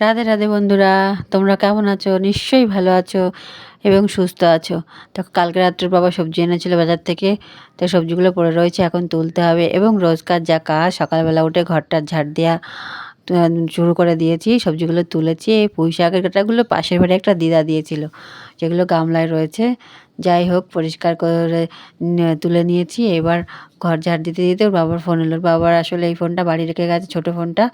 রাধে রাধে বন্ধুরা, তোমরা কেমন আছো? নিশ্চয়ই ভালো আছো এবং সুস্থ আছো। তো কালকে রাত্রে বাবা সবজি এনেছিল বাজার থেকে, তো সবজিগুলো পড়ে রয়েছে, এখন তুলতে হবে এবং রোজকার যা কাজ, সকালবেলা উঠে ঘরটার ঝাড় দেওয়া শুরু করে দিয়েছি, সবজিগুলো তুলেছি, এই পুঁই শাকের কাটাগুলো পাশের বাড়ি একটা দিদা দিয়েছিল, যেগুলো গামলায় রয়েছে। যাই হোক, পরিষ্কার করে তুলে নিয়েছি, এবার ঘর ঝাড় দিতে দিতে ওর বাবার ফোন এলো। বাবার আসলে এই ফোনটা বাড়ি রেখে গেছে, ছোটো ফোনটা।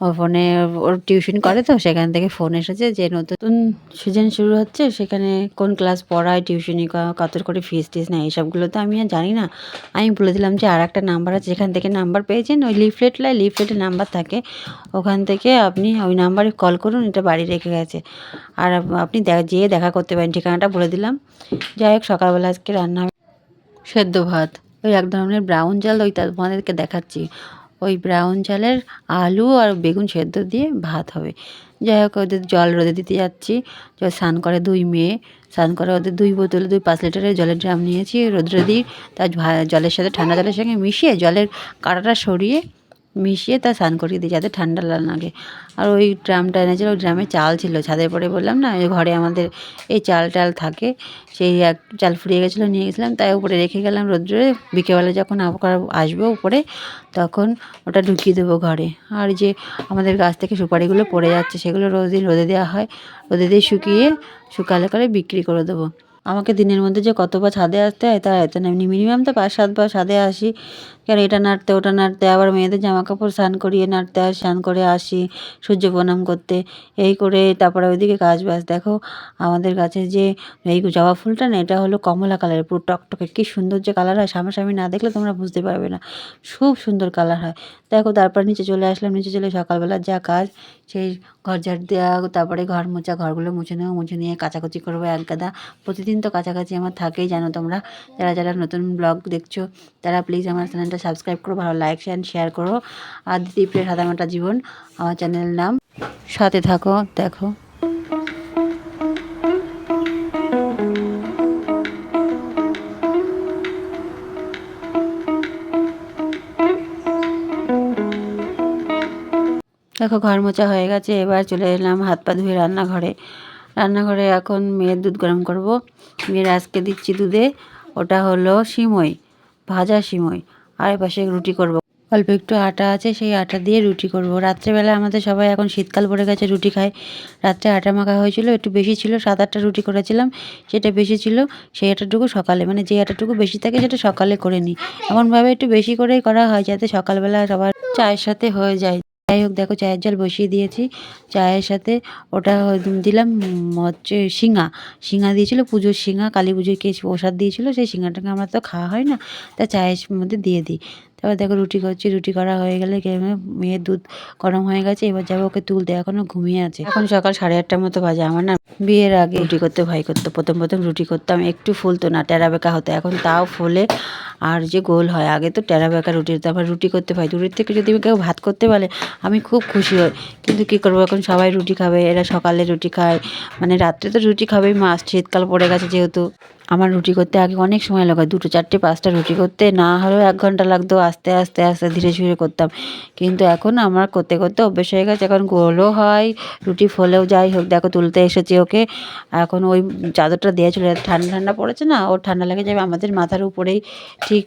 ফোনে, ওর টিউশন করে তো, সেখান থেকে ফোন এসেছে যে নতুন সিজন শুরু হচ্ছে, সেখানে কোন ক্লাস পড়ায় টিউশনি কত করে ফিস টিস নেয় এইসবগুলো তো আমি আর জানি না। আমি বলে দিলাম যে আর একটা নাম্বার আছে, যেখান থেকে নাম্বার পেয়েছেন, ওই লিফলেট লাই লিফলেটে নাম্বার থাকে। ওখান থেকে আপনি ওই নাম্বারে কল করুন, এটা বাড়ি রেখে গেছে। আর আপনি যেয়ে দেখা করতে পারেন, ঠিকানাটা বলে দিলাম। যাই হোক, সকালবেলা আজকে রান্না সেদ্ধ ভাত, ওই এক ধরনের ব্রাউন চাল, ওই তোমাদেরকে দেখাচ্ছি। ওই ব্রাউন চালের আলু আর বেগুন সেদ্ধ দিয়ে ভাত হবে। যাই হোক, ওদের জল রোদে দিতে যাচ্ছি। স্নান করে দুই মেয়ে। স্নান করে ওদের দুই বোতলে, দুই পাঁচ লিটারের জলের ড্রাম নিয়েছি। রোদ্রে দিই তার জলের সাথে ঠান্ডা জলের সঙ্গে মিশিয়ে জলের কাঁটাটা সরিয়ে মিশিয়ে তা স্নান করিয়ে দিই যাতে ঠান্ডা লাগে। আর ওই ড্রামটা এনেছিল, ওই ড্রামে চাল ছিল ছাদের পরে বললাম না, ওই ঘরে আমাদের এই চাল টাল থাকে, সেই এক চাল ফুরিয়ে গেছিল, নিয়ে গেছিলাম, তাই উপরে রেখে গেলাম রোদ্রে, বিকেলবেলা যখন আবার আসব উপরে, তখন ওটা ঢুকিয়ে দেবো ঘরে। আর যে আমাদের গাছ থেকে সুপারিগুলো পড়ে যাচ্ছে, সেগুলো রোজ দিন রোদে দেওয়া হয়, রোদে দিয়ে শুকিয়ে শুকালে করে বিক্রি করে দেবো। আমাকে দিনের মধ্যে যে কতবার ছাদে আসতে হয়, তা এত না মিনিমাম তো পাঁচ সাতবার ছাদে আসি কেন এটা নাড়তে, ওটা নাড়তে, আবার মেয়েদের জামা কাপড় স্নান করিয়ে নাড়তে আসি স্নান করে আসি সূর্য প্রণাম করতে। এই করে তারপরে ওইদিকে কাজ বাজ। দেখো, আমাদের গাছে যে এই জবা ফুলটা না, এটা হলো কমলা কালারের, পুরো টকটকে। কী সুন্দর যে কালার হয়, সামনাসামনি না দেখলে তোমরা বুঝতে পারবে না। খুব সুন্দর কালার হয়। দেখো, তারপর নিচে চলে আসলাম, নিচে চলে সকালবেলার যা কাজ, সেই ঘর ঝাড় দেওয়া, তারপরে ঘর মোছা, ঘরগুলো মুছে নেওয়া মুছে নিয়ে কাচাকুচি করব এক গাদা। প্রতিদিন তো কাছাকাছি আমার থাকেই, জানো তোমরা। যারা যারা নতুন ব্লগ দেখছ, তারা প্লিজ আমার চ্যানেলটা সাবস্ক্রাইব করো, ভালো লাইক অ্যান্ড শেয়ার করো। আর দিদি প্রিয় সাদামাটা জীবন, আমার চ্যানেলের নাম। সাথে থাকো, দেখো। দেখো, ঘর মোচা হয়ে গেছে, এবার চলে এলাম হাত পা ধুয়ে রান্নাঘরে। রান্নাঘরে এখন মেয়ের দুধ গরম করব। মেয়ের আজকে দিচ্ছি দুধে, ওটা হলো সিমই, ভাজা সিমই। আর পাশে রুটি করব। অল্প একটু আটা আছে, সেই আটা দিয়ে রুটি করব। রাত্রেবেলা আমাদের সবাই এখন শীতকাল পড়ে গেছে, রুটি খায়। রাত্রে আটা মাখা হয়েছিল, একটু বেশি ছিল, সাত আটটা রুটি করেছিলাম, সেটা বেশি ছিল, সেই আটাটুকু সকালে মানে যে আটাটুকু বেশি থাকে সেটা সকালে করে নিই। এমনভাবে একটু বেশি করেই করা হয়, যাতে সকালবেলা সবার চায়ের সাথে হয়ে যায়। যাই হোক, দেখো চায়ের জল বসিয়ে দিয়েছি। চায়ের সাথে ওটা দিলাম হচ্ছে শিঙা শিঙা দিয়েছিল, পুজোর শিঙা কালী পুজোর কে প্রসাদ দিয়েছিল, সেই শিঙাটাকে আমরা তো খাওয়া হয় না, তা চায়ের মধ্যে দিয়ে দিই। তারপর দেখো রুটি করছি, রুটি করা হয়ে গেলে মেয়ের দুধ গরম হয়ে গেছে, এবার যাব ওকে তুলতে এখনও ঘুমিয়ে আছে। এখন সকাল সাড়ে আটটার মতো বাজে, আমার না বিয়ের আগে রুটি করতে ভয় করতো, প্রথম প্রথম রুটি করতাম, একটু ফুলতো না টেরা বেঁকা হতো, এখন তাও ফুলে আর যে গোল হয়, আগে তো টেরা বেঁকা রুটি হতো আমার রুটি করতে ভয়, দূরের থেকে যদি কেউ ভাত করতে পারে আমি খুব খুশি হই, কিন্তু কী করব, এখন সবাই রুটি খাবে, এরা সকালে রুটি খায় মানে রাত্রে তো রুটি খাবেই মাছ শীতকাল পড়ে গেছে যেহেতু। আমার রুটি করতে আগে অনেক সময় লাগায় দুটো, চারটে, পাঁচটা রুটি করতে। না হলেও এক ঘণ্টা লাগতো আস্তে আস্তে আস্তে ধীরে ধীরে করতাম। কিন্তু এখন আমার করতে করতে অভ্যেস হয়ে গেছে। এখন গোলও হয়, রুটি ফলেও যাই হোক, দেখো তুলতে এসেছি ওকে। এখন ওই চাদরটা দেওয়া ছিল, ঠান্ডা ঠান্ডা পড়েছে না? ওর ঠান্ডা লেগে যাবে আমাদের মাথার উপরেই। ঠিক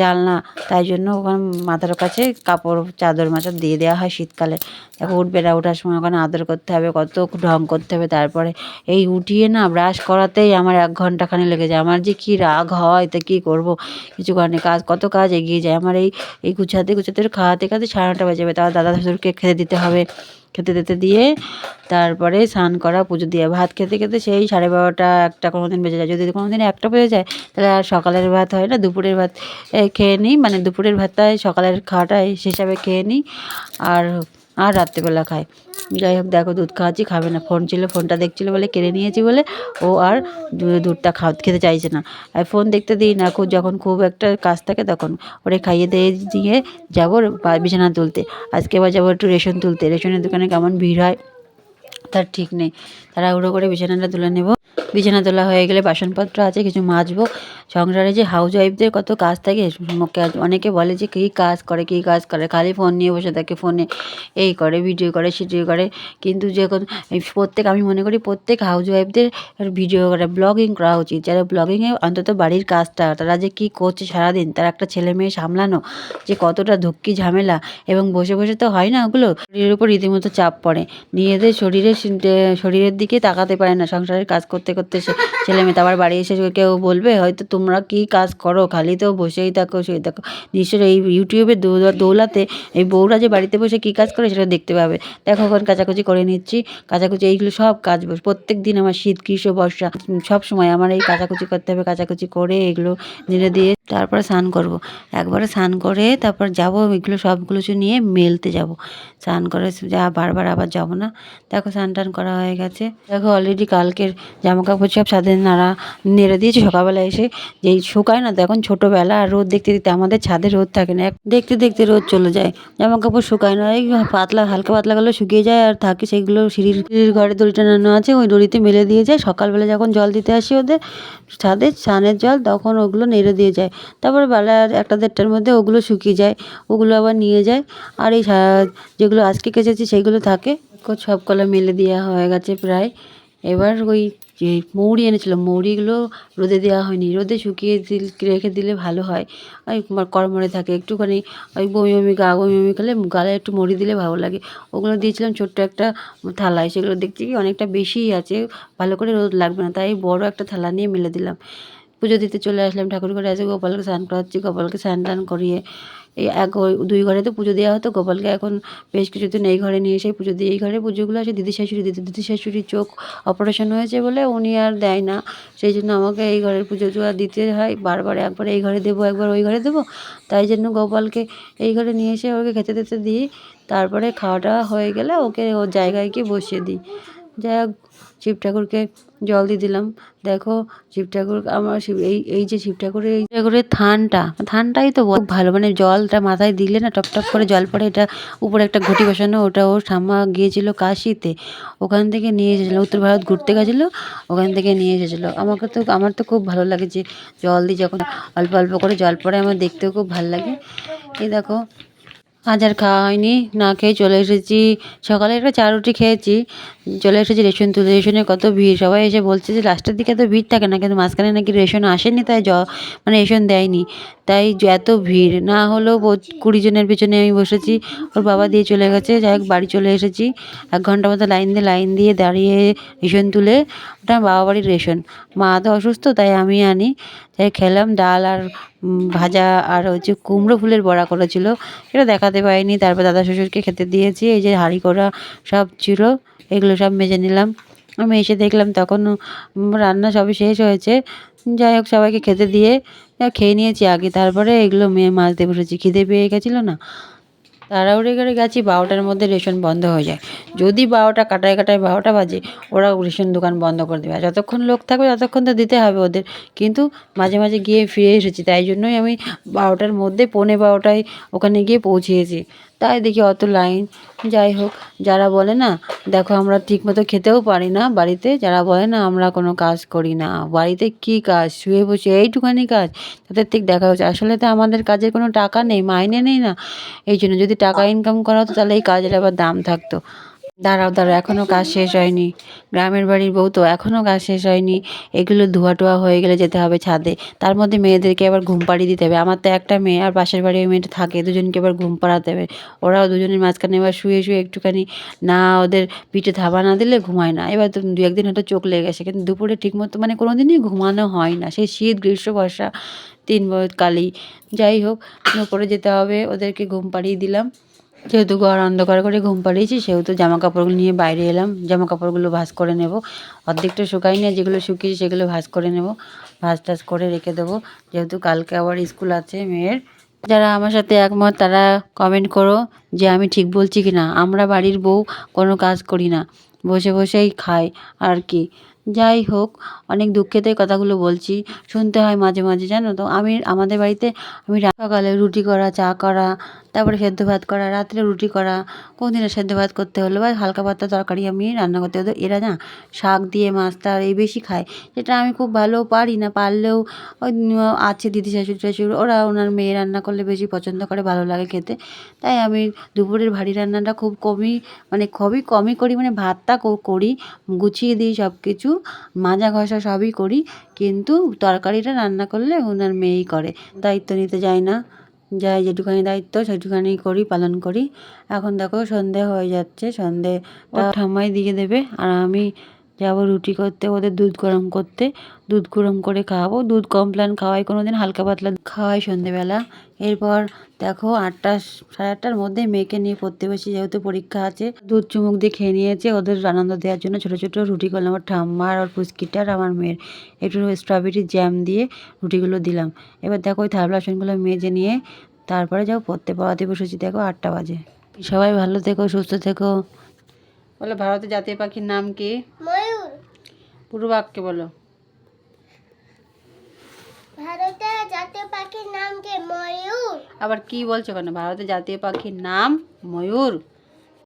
জানলা। তাই জন্য ওখানে মাথার কাছে কাপড়, চাদর, মাচার দিয়ে দেওয়া হয় শীতকালে। দেখো উঠবে না, ওঠার সময় ওখানে আদর করতে হবে, কত ঢং করতে হবে। তারপরে এই উঠিয়ে না, ব্রাশ করাতেই আমার এক ঘন্টাখানি লেগে যায়। আমার যে কী রাগ হয়, তা কী করব? কিছু কারণে কাজ, কত কাজ এগিয়ে যায়। আমার এই এই গুছাতে গুছাতে খাওয়াতে খাওয়াতে সাড়ে নটা বাজে যাবে। তার দাদা শ্বশুরকে খেতে দিতে হবে। খেতে দিতে দিয়ে তারপরে স্নান করা, পুজো দিয়ে। ভাত খেতে খেতে সেই সাড়ে বারোটা একটা কোনো দিন বেজে যায়। যদি কোনো দিন একটা বেজে যায়, তাহলে আর সকালের ভাত হয় না। দুপুরের ভাত খেয়ে নিই। মানে দুপুরের ভাতটাই সকালের খাওয়াটা এই হিসাবে খেয়ে নিই। আর আর রাত্রিবেলা খায়। যাই হোক, দেখো, দুধ খাওয়াচ্ছি, খাবে না। ফোন ছিল, ফোনটা দেখছিল বলে কেড়ে নিয়েছি বলে ও আর দুধটা খাওয়া খেতে চাইছে না। আর ফোন দেখতে দিই না, খুব যখন খুব একটা কাজ থাকে তখন ওরে খাইয়ে দিয়ে দিয়ে যাব বিছানা তুলতে। আজকে আবার যাব একটু রেশন তুলতে। রেশনের দোকানে কেমন ভিড় হয় তার ঠিক নেই। তাড়াহুড়ো করে বিছানাটা তুলে নেব। বিছানা তোলা হয়ে গেলে বাসনপত্র আছে, কিছু মাজবো। সংসারে যে হাউস ওয়াইফদের কত কাজ থাকে অনেকে বলে যে, কী কাজ করে, কী কাজ করে? খালি ফোন নিয়ে বসে থাকে ফোনে এই করে ভিডিও করে সিডিও করে। কিন্তু যখন প্রত্যেক, আমি মনে করি প্রত্যেক হাউস ওয়াইফদের ভিডিও করে ব্লগিং করা উচিত। যারা ব্লগিংয়ে অন্তত বাড়ির কাজটা, তারা যে কী করছে সারাদিন, তার একটা ছেলে মেয়ে সামলানো, যে কতটা ধুক্কি ঝামেলা, এবং বসে বসে তো হয় না ওগুলো, শরীরের উপর রীতিমতো চাপ পড়ে। নিজেদের শরীরের শরীরের দিকে তাকাতে পারে না সংসারের কাজ করতে করতে সে ছেলে মেয়ে আবার বাড়ি এসে কেউ বলবে, হয়তো তোমরা কী কাজ করো? খালি তো বসেই থাকো, শুয়ে থাকো। নিশ্চয়ই এই ইউটিউবে দৌলা- দৌলাতে এই বউরা যে বাড়িতে বসে কী কাজ করে সেটা দেখতে পাবে। দেখো, এখন কাচাকুচি করে নিচ্ছি। কাচাকুচি এইগুলো সব কাজ বস- প্রত্যেক দিন আমার শীত, গ্রীষ্ম, বর্ষা, সব সময় আমার এই কাচাকুচি করতে হবে, কাচাকুচি করে এগুলো নেড়ে দিয়ে তারপরে স্নান করব। একবারে স্নান করে তারপর যাব, এগুলো সবগুলো নিয়ে মেলতে যাব। স্নান করে যা, বারবার আবার যাব না। দেখো স্নান টান করা হয়ে গেছে। দেখো অলরেডি কালকের জামা কাপড় সব ছাদে নাড়া নেড়ে দিয়েছি। সকালবেলা এসে যেই শুকায় না, তো এখন ছোটোবেলা আর রোদ দেখতে দেখতে আমাদের ছাদে রোদ থাকে না। দেখতে দেখতে রোদ চলে যায়। জামা কাপড় শুকায় না, এই পাতলা, হালকা পাতলা গুলো শুকিয়ে যায় আর থাকে সেগুলো সিঁড়ির সিঁড়ির ঘরে দড়ি টানানো আছে, ওই দড়িতে মেলে দিয়ে যায়। সকালবেলা যখন জল দিতে আসি ওদের ছাদে, স্নানের জল, তখন ওগুলো নেড়ে দিয়ে যায়। তারপর বেলা একটা দেড়টার মধ্যে ওগুলো শুকিয়ে যায়, ওগুলো আবার নিয়ে যায়। আর এই যেগুলো আজকে কেচেছি, সেগুলো থাকে। সব কলা মেলে দেওয়া হয়ে গেছে প্রায়। এবার ওই যে মৌরি এনেছিল মৌরিগুলো রোদে দেওয়া হয়নি। রোদে শুকিয়ে দিল, রেখে দিলে ভালো হয়। ওই কর্মরে কড়মড়ে থাকে, একটুখানি ওই বমি বমি গা বমি বমি খেলে গালে একটু মুড়ি দিলে ভালো লাগে। ওগুলো দিয়েছিলাম ছোট্ট একটা থালায়, সেগুলো দেখছি কি অনেকটা বেশিই আছে, ভালো করে রোদ লাগবে না, তাই বড় একটা থালা নিয়ে মেলে দিলাম। পুজো দিতে চলে আসলাম ঠাকুর ঘরে। আছে গোপালকে স্নান করাচ্ছি, গোপালকে স্নান টান করিয়ে এই এক দুই ঘরে তো পুজো দেওয়া হতো। গোপালকে এখন বেশ কিছুদিন এই ঘরে নিয়ে এসে পুজো দিই এই ঘরে পুজোগুলো আছে। দিদি শাশুড়ি, দিদি দিদি শাশুড়ির চোখ অপারেশন হয়েছে বলে উনি আর দেয় না। সেই জন্য আমাকে এই ঘরের পুজো টুজো দিতে হয়। বারবার একবার এই ঘরে দেবো, একবার ওই ঘরে দেবো। তাই জন্য গোপালকে এই ঘরে নিয়ে এসে ওকে খেতে টেতে দিই। তারপরে খাওয়া হয়ে গেলে ওকে ওর জায়গায় গিয়ে বসিয়ে দিই। যাই শিব ঠাকুরকে জল দিয়ে দিলাম। দেখো, শিব ঠাকুর আমার শিব, এই এই যে শিব ঠাকুরের, এই ঠাকুরের থানটা, থানটাই তো খুব ভালো মানে জলটা মাথায় দিলে না টপ টপ করে জল পড়ে, এটা উপরে একটা ঘটি বসানো, ওটা ওর ঠাম্মা গিয়েছিল কাশিতে, ওখান থেকে নিয়ে এসেছিল, উত্তর ভারত ঘুরতে গেছিল, ওখান থেকে নিয়ে এসেছিল। আমাকে তো, আমার তো খুব ভালো লাগে যে জল দিয়ে যখন অল্প অল্প করে জল পড়ে, আমার দেখতেও খুব ভালো লাগে। এই দেখো, আজ আর খাওয়া হয়নি, না খেয়ে চলে এসেছি, সকালে একটা চা রুটি খেয়েছি চলে এসেছি রেশন তুলে রেশনে কত ভিড়? সবাই এসে বলছে যে লাস্টের দিকে এত ভিড় থাকে না, কিন্তু মাঝখানে নাকি রেশন আসেনি, তাই জ মানে রেশন দেয়নি। তাই এত ভিড়। না হলেও কুড়ি জনের পেছনে আমি বসেছি, ওর বাবা দিয়ে চলে গেছে, যাই বাড়ি চলে এসেছি। এক ঘণ্টা মতো লাইন দিয়ে লাইন দিয়ে দাঁড়িয়ে রেশন তুলে, ওটা বাবা বাড়ির রেশন। মা তো অসুস্থ, তাই আমি আনি। তাই খেলাম, ডাল আর ভাজা আর হচ্ছে কুমড়ো ফুলের বড়া করেছিল। সেটা দেখাতে পারিনি, তারপর দাদা শ্বশুরকে খেতে দিয়েছি, এই যে হাঁড়ি করা সব ছিল, এগুলো সব মেজে নিলাম। আমি এসে দেখলাম তখন রান্না সবই শেষ হয়েছে। যাই হোক, সবাইকে খেতে দিয়ে খেয়ে নিয়েছি আগে। তারপরে এগুলো মেয়ে মাজতে বসেছি। খিদে পেয়ে গেছিল না? তাড়াহুড়ো করে গেছি, বারোটার মধ্যে রেশন বন্ধ হয়ে যায়। যদি বারোটা, কাটায় কাটায় বারোটা বাজে ওরা রেশন দোকান বন্ধ করে দেবে। যতক্ষণ লোক থাকবে, ততক্ষণ তো দিতে হবে ওদের। কিন্তু মাঝে মাঝে গিয়ে ফিরে এসেছি। তাই জন্যই আমি বারোটার মধ্যে, পৌনে বারোটায় ওখানে গিয়ে পৌঁছিয়েছি তাই দেখি অত লাইন। যাই হোক যারা বলে না দেখো আমরা ঠিকমতো খেতেও পারি না বাড়িতে যারা বলে না আমরা কোনো কাজ করি না। বাড়িতে কি কাজ? শুয়ে বসে এইটুখানি কাজ? তাদের ঠিক দেখা হচ্ছে। আসলে তো আমাদের কাজের কোনো টাকা নেই মাইনে নেই না। এই জন্য যদি টাকা ইনকাম করা হতো তাহলে এই কাজের আবার দাম থাকতো। দাঁড়াও দাঁড়াও এখনও কাজ শেষ হয়নি। গ্রামের বাড়ির বউ তো এখনও কাজ শেষ হয়নি। এগুলো ধোয়া টোয়া হয়ে গেলে যেতে হবে ছাদে। তার মধ্যে মেয়েদেরকে আবার ঘুম পাড়িয়ে দিতে হবে। আমার তো একটা মেয়ে আর পাশের বাড়ির ওই মেয়েটা থাকে, দুজনকে এবার ঘুম পাড়াতে হবে। ওরাও দুজনের মাঝখানে এবার শুয়ে শুয়ে একটুখানি না ওদের পিঠে থাবা না দিলে ঘুমায় না। এবার তো দু একদিন হয়তো চোখ লেগে গেছে, কিন্তু দুপুরে ঠিকমতো মানে কোনো দিনই ঘুমানো হয় না। সেই শীত, গ্রীষ্ম, বর্ষা, তিন কালেই। যাই হোক করে যেতে হবে, ওদেরকে ঘুম পাড়িয়ে দিলাম। যেহেতু ঘর অন্ধকার করে ঘুম পাড়িয়েছি, সেহেতু জামা কাপড়গুলো নিয়ে বাইরে এলাম। জামা কাপড়গুলো ভাঁজ করে নেব। অর্ধেকটা শুকাই আর যেগুলো শুকিয়েছি সেগুলো ভাঁজ করে নেব। ভাঁজ টাজ করে রেখে দেবো। যেহেতু কালকে আবার স্কুল আছে মেয়ের। যারা আমার সাথে একমত, তারা কমেন্ট করো যে আমি ঠিক বলছি কি না আমরা বাড়ির বউ, কোনো কাজ করি না। বসে বসেই খাই, আর কি। যাই হোক, অনেক দুঃখেতে কথাগুলো বলছি। শুনতে হয় মাঝে মাঝে, জানো তো? আমি, আমাদের বাড়িতে আমি সকালে রুটি করা, চা করা তারপরে সেদ্ধ ভাত করা, রাত্রে রুটি করা, কোনদিনও সেদ্ধ ভাত করতে হলো বা হালকা পাতলা তরকারি আমি রান্না করতে হতো। এরা না শাক দিয়ে মাছটা এই বেশি খায়। যেটা আমি খুব ভালো পারি না, পারলেও ওই আছে দিদি শাশুড়ি টাশুড়ি ওরা ওনার মেয়ে রান্না করলে বেশি পছন্দ করে, ভালো লাগে খেতে। তাই আমি দুপুরের ভারী রান্নাটা খুব কমই মানে খুবই কমই করি মানে ভাতটা করি, গুছিয়ে দিই সব কিছু মাজা ঘষা সবই করি, কিন্তু তরকারিটা রান্না করলে ওনার মেয়েই করে, দায়িত্ব নিতে যায় না। যাই যেটুখানি দায়িত্ব সেটুখানি করি, পালন করি। এখন দেখো সন্ধে হয়ে যাচ্ছে, সন্ধে ঠাম্মাই দিয়ে দেবে আর আমি যাব রুটি করতে, ওদের দুধ গরম করতে, দুধ গরম করে খাওয়াবো। দুধ কমপ্লান খাওয়াই কোনো দিন হালকা পাতলা খাওয়াই সন্ধেবেলা। এরপর দেখো আটটা, সাড়ে আটটার মধ্যে মেয়েকে নিয়ে পড়তে বসি যেহেতু পরীক্ষা আছে, দুধ চুমুক দিয়ে খেয়ে নিয়েছে। ওদের আনন্দ দেওয়ার জন্য ছোটো ছোটো রুটি করলাম। আমার ঠাম্মার আর পুচকিটার আমার মেয়ের। একটু স্ট্রবেরি জ্যাম দিয়ে রুটিগুলো দিলাম। এবার দেখো ওই থালা বাসনগুলো মেজে নিয়ে তারপরে যাও পড়তে। পড়াতে বসেছি দেখো আটটা বাজে। সবাই ভালো থেকো, সুস্থ থেকো। বলো ভারতের জাতীয় পাখির নাম কি? পুরো বাক্যে বলো। ভারতের জাতীয় পাখির নাম কি ময়ূর? আবার কি বলছো কেন ভারতের জাতীয় পাখির নাম ময়ূর।